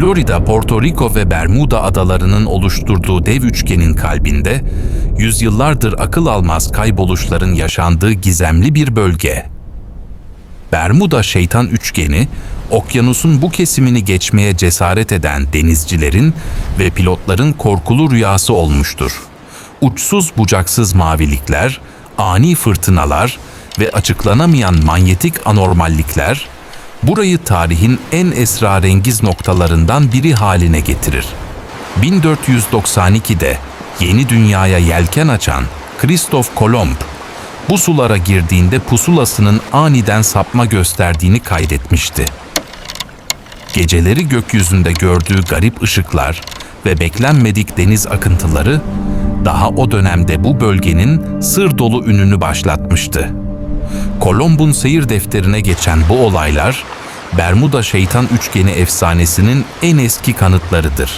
Florida, Porto Rico ve Bermuda adalarının oluşturduğu dev üçgenin kalbinde, yüzyıllardır akıl almaz kayboluşların yaşandığı gizemli bir bölge. Bermuda Şeytan Üçgeni, okyanusun bu kesimini geçmeye cesaret eden denizcilerin ve pilotların korkulu rüyası olmuştur. Uçsuz bucaksız mavilikler, ani fırtınalar ve açıklanamayan manyetik anormallikler, burayı tarihin en esrarengiz noktalarından biri haline getirir. 1492'de yeni dünyaya yelken açan Kristof Kolomb, bu sulara girdiğinde pusulasının aniden sapma gösterdiğini kaydetmişti. Geceleri gökyüzünde gördüğü garip ışıklar ve beklenmedik deniz akıntıları daha o dönemde bu bölgenin sır dolu ününü başlatmıştı. Kolomb'un seyir defterine geçen bu olaylar, Bermuda Şeytan Üçgeni efsanesinin en eski kanıtlarıdır.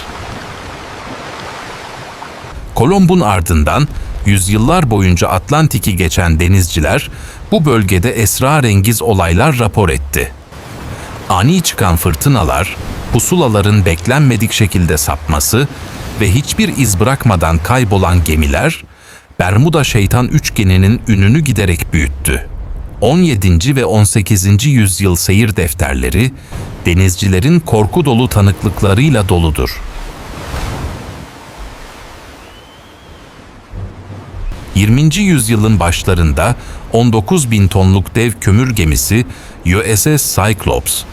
Kolomb'un ardından yüzyıllar boyunca Atlantik'i geçen denizciler bu bölgede esrarengiz olaylar rapor etti. Ani çıkan fırtınalar, pusulaların beklenmedik şekilde sapması ve hiçbir iz bırakmadan kaybolan gemiler, Bermuda Şeytan Üçgeni'nin ününü giderek büyüttü. 17. ve 18. yüzyıl seyir defterleri, denizcilerin korku dolu tanıklıklarıyla doludur. 20. yüzyılın başlarında 19 bin tonluk dev kömür gemisi USS Cyclops,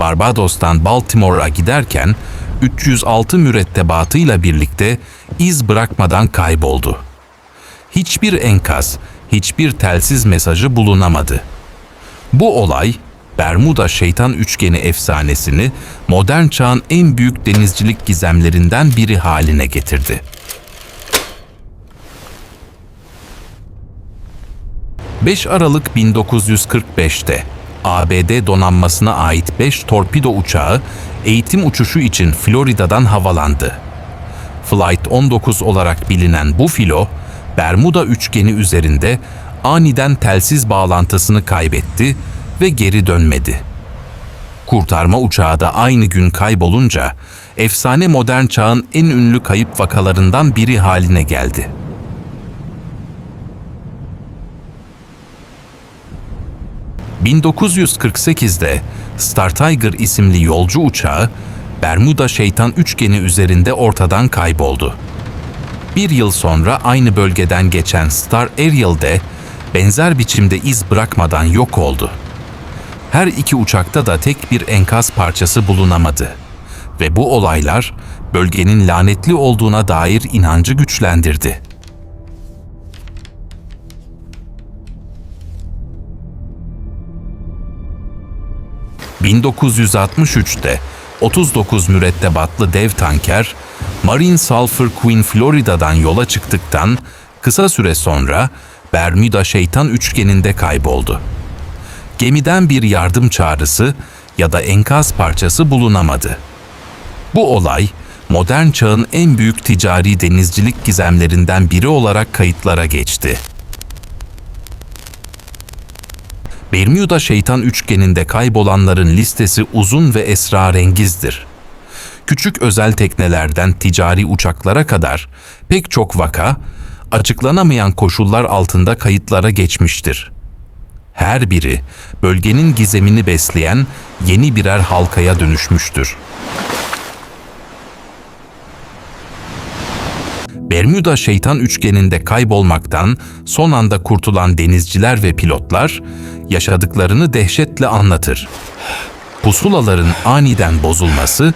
Barbados'tan Baltimore'a giderken 306 mürettebatıyla birlikte iz bırakmadan kayboldu. Hiçbir enkaz, hiçbir telsiz mesajı bulunamadı. Bu olay, Bermuda Şeytan Üçgeni efsanesini modern çağın en büyük denizcilik gizemlerinden biri haline getirdi. 5 Aralık 1945'te ABD donanmasına ait 5 torpido uçağı eğitim uçuşu için Florida'dan havalandı. Flight 19 olarak bilinen bu filo, Bermuda üçgeni üzerinde aniden telsiz bağlantısını kaybetti ve geri dönmedi. Kurtarma uçağı da aynı gün kaybolunca efsane modern çağın en ünlü kayıp vakalarından biri haline geldi. 1948'de Star Tiger isimli yolcu uçağı Bermuda Şeytan Üçgeni üzerinde ortadan kayboldu. Bir yıl sonra aynı bölgeden geçen Star Ariel'de benzer biçimde iz bırakmadan yok oldu. Her iki uçakta da tek bir enkaz parçası bulunamadı ve bu olaylar bölgenin lanetli olduğuna dair inancı güçlendirdi. 1963'te 39 mürettebatlı dev tanker Marine Sulphur Queen Florida'dan yola çıktıktan kısa süre sonra Bermuda Şeytan Üçgeni'nde kayboldu. Gemiden bir yardım çağrısı ya da enkaz parçası bulunamadı. Bu olay modern çağın en büyük ticari denizcilik gizemlerinden biri olarak kayıtlara geçti. Bermuda şeytan üçgeninde kaybolanların listesi uzun ve esrarengizdir. Küçük özel teknelerden ticari uçaklara kadar pek çok vaka açıklanamayan koşullar altında kayıtlara geçmiştir. Her biri bölgenin gizemini besleyen yeni birer halkaya dönüşmüştür. Bermuda şeytan üçgeninde kaybolmaktan son anda kurtulan denizciler ve pilotlar yaşadıklarını dehşetle anlatır. Pusulaların aniden bozulması,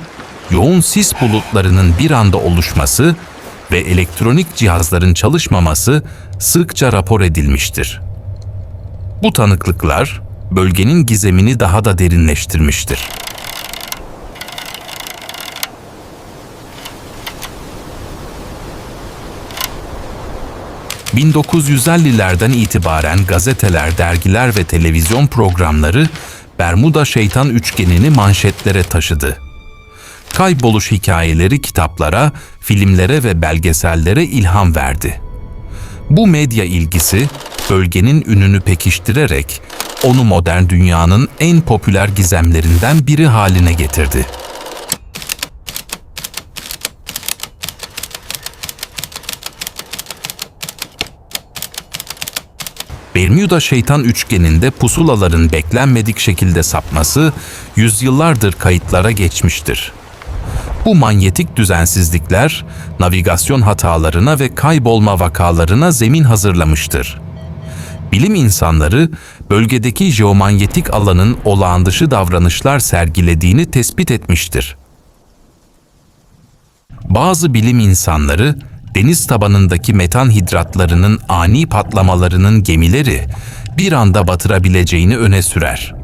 yoğun sis bulutlarının bir anda oluşması ve elektronik cihazların çalışmaması sıkça rapor edilmiştir. Bu tanıklıklar bölgenin gizemini daha da derinleştirmiştir. 1950'lerden itibaren gazeteler, dergiler ve televizyon programları Bermuda Şeytan Üçgeni'ni manşetlere taşıdı. Kayboluş hikayeleri kitaplara, filmlere ve belgesellere ilham verdi. Bu medya ilgisi bölgenin ününü pekiştirerek onu modern dünyanın en popüler gizemlerinden biri haline getirdi. Bermuda şeytan üçgeninde pusulaların beklenmedik şekilde sapması yüzyıllardır kayıtlara geçmiştir. Bu manyetik düzensizlikler navigasyon hatalarına ve kaybolma vakalarına zemin hazırlamıştır. Bilim insanları bölgedeki jeomanyetik alanın olağan dışı davranışlar sergilediğini tespit etmiştir. Bazı bilim insanları deniz tabanındaki metan hidratlarının ani patlamalarının gemileri bir anda batırabileceğini öne sürer.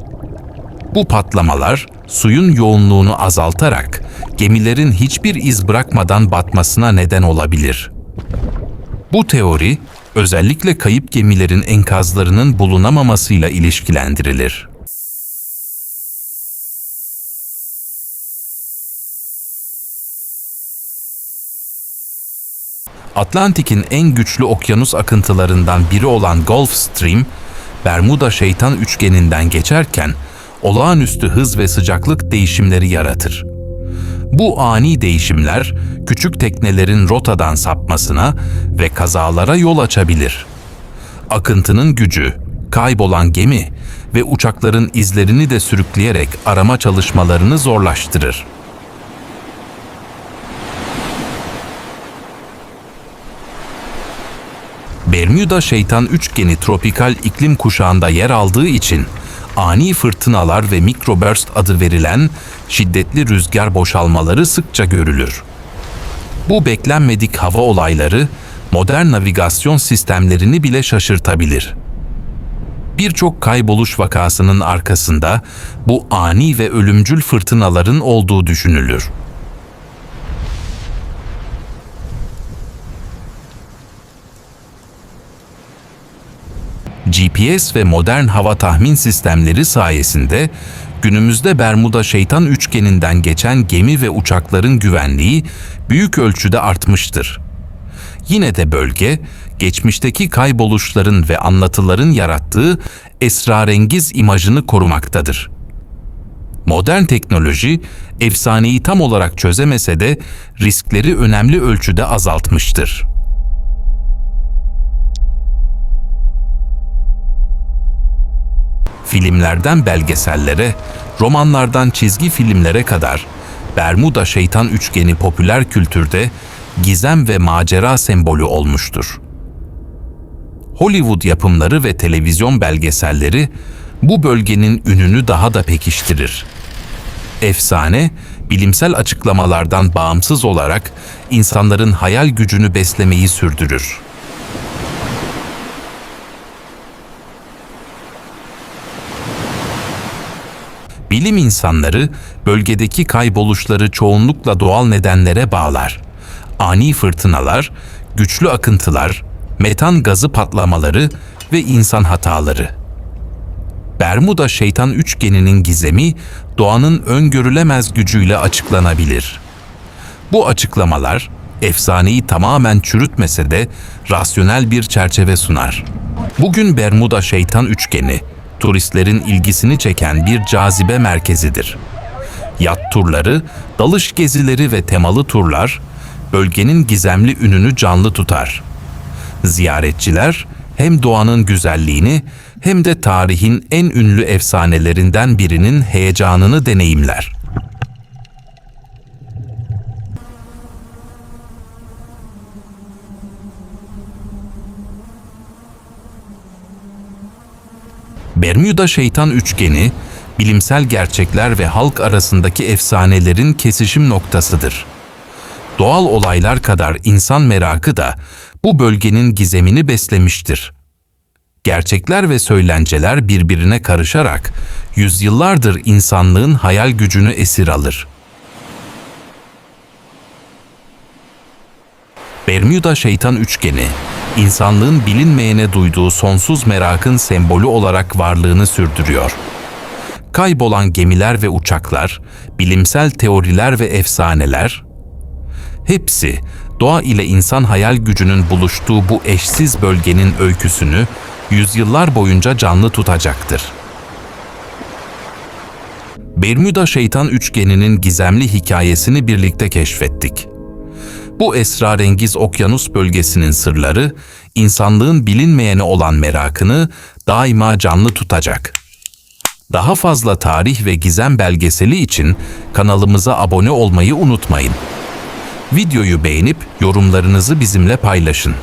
Bu patlamalar suyun yoğunluğunu azaltarak gemilerin hiçbir iz bırakmadan batmasına neden olabilir. Bu teori özellikle kayıp gemilerin enkazlarının bulunamamasıyla ilişkilendirilir. Atlantik'in en güçlü okyanus akıntılarından biri olan Gulf Stream, Bermuda şeytan üçgeninden geçerken olağanüstü hız ve sıcaklık değişimleri yaratır. Bu ani değişimler küçük teknelerin rotadan sapmasına ve kazalara yol açabilir. Akıntının gücü, kaybolan gemi ve uçakların izlerini de sürükleyerek arama çalışmalarını zorlaştırır. Bermuda şeytan üçgeni tropikal iklim kuşağında yer aldığı için ani fırtınalar ve microburst adı verilen şiddetli rüzgar boşalmaları sıkça görülür. Bu beklenmedik hava olayları modern navigasyon sistemlerini bile şaşırtabilir. Birçok kayboluş vakasının arkasında bu ani ve ölümcül fırtınaların olduğu düşünülür. GPS ve modern hava tahmin sistemleri sayesinde günümüzde Bermuda Şeytan Üçgeni'nden geçen gemi ve uçakların güvenliği büyük ölçüde artmıştır. Yine de bölge, geçmişteki kayboluşların ve anlatıların yarattığı esrarengiz imajını korumaktadır. Modern teknoloji, efsaneyi tam olarak çözemese de riskleri önemli ölçüde azaltmıştır. Filmlerden belgesellere, romanlardan çizgi filmlere kadar Bermuda şeytan üçgeni popüler kültürde gizem ve macera sembolü olmuştur. Hollywood yapımları ve televizyon belgeselleri bu bölgenin ününü daha da pekiştirir. Efsane, bilimsel açıklamalardan bağımsız olarak insanların hayal gücünü beslemeyi sürdürür. Bilim insanları bölgedeki kayboluşları çoğunlukla doğal nedenlere bağlar. Ani fırtınalar, güçlü akıntılar, metan gazı patlamaları ve insan hataları. Bermuda şeytan üçgeninin gizemi doğanın öngörülemez gücüyle açıklanabilir. Bu açıklamalar efsaneyi tamamen çürütmese de rasyonel bir çerçeve sunar. Bugün Bermuda şeytan üçgeni turistlerin ilgisini çeken bir cazibe merkezidir. Yat turları, dalış gezileri ve temalı turlar bölgenin gizemli ününü canlı tutar. Ziyaretçiler hem doğanın güzelliğini hem de tarihin en ünlü efsanelerinden birinin heyecanını deneyimler. Bermuda şeytan üçgeni, bilimsel gerçekler ve halk arasındaki efsanelerin kesişim noktasıdır. Doğal olaylar kadar insan merakı da bu bölgenin gizemini beslemiştir. Gerçekler ve söylenceler birbirine karışarak yüzyıllardır insanlığın hayal gücünü esir alır. Bermuda şeytan üçgeni insanlığın bilinmeyene duyduğu sonsuz merakın sembolü olarak varlığını sürdürüyor. Kaybolan gemiler ve uçaklar, bilimsel teoriler ve efsaneler, hepsi doğa ile insan hayal gücünün buluştuğu bu eşsiz bölgenin öyküsünü yüzyıllar boyunca canlı tutacaktır. Bermuda şeytan üçgeninin gizemli hikayesini birlikte keşfettik. Bu esrarengiz okyanus bölgesinin sırları, insanlığın bilinmeyene olan merakını daima canlı tutacak. Daha fazla tarih ve gizem belgeseli için kanalımıza abone olmayı unutmayın. Videoyu beğenip yorumlarınızı bizimle paylaşın.